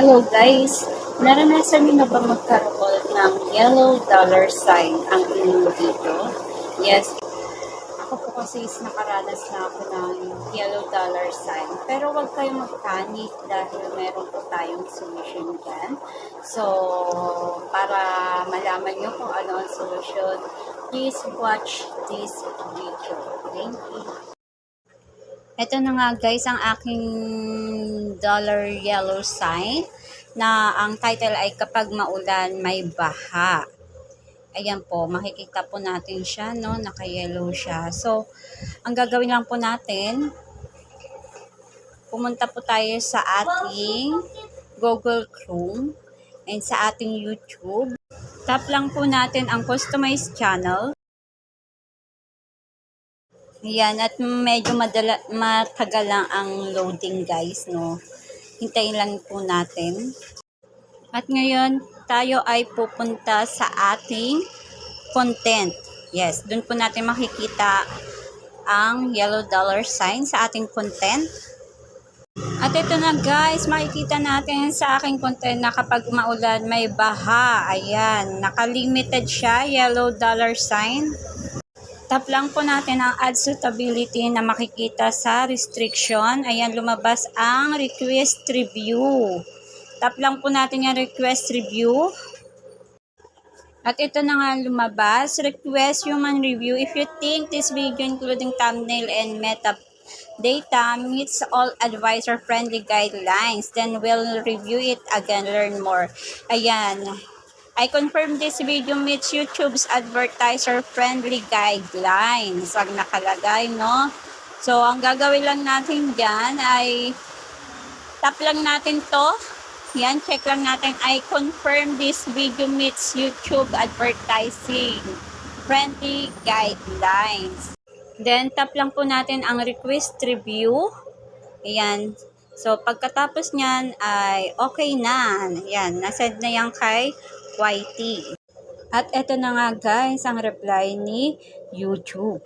Hello guys! Naranasan niyo na ba magkaroon ng yellow dollar sign ang inyong dito? Yes. Ako po kasi is nakaranas na ako ng yellow dollar sign. Pero huwag kayong magpanik dahil meron po tayong solution dyan. So, para malaman nyo kung ano ang solution, please watch this video. Thank you. Ito na nga guys ang aking dollar yellow sign na ang title ay kapag maulan may baha. Ayan po, makikita po natin siya, no? Naka-yellow siya. So, ang gagawin lang po natin, pumunta po tayo sa ating Google Chrome and sa ating YouTube. Tap lang po natin ang customized channel. Yan, at medyo madala, matagal lang ang loading guys, no? Hintayin lang po natin. At ngayon, tayo ay pupunta sa ating content. Yes, dun po natin makikita ang yellow dollar sign sa ating content. At ito na guys, makikita natin sa aking content na kapag maulan may baha. Ayan, nakalimited siya, yellow dollar sign. Tap lang po natin ang add suitability na makikita sa restriction. Ayan, lumabas ang request review. Tap lang po natin yung request review. At ito na nga lumabas, request human review. If you think this video including thumbnail and meta data meets all advisor-friendly guidelines, then we'll review it again, learn more. Ayan. I confirm this video meets YouTube's advertiser-friendly guidelines. Ang nakalagay, no? So, ang gagawin lang natin dyan ay tap lang natin to. Yan, check lang natin. I confirm this video meets YouTube advertising friendly guidelines. Then, tap lang po natin ang request review. Ayan. So, pagkatapos niyan ay okay na. Ayan, nasend na yan kay YT. At eto na nga guys, ang reply ni YouTube.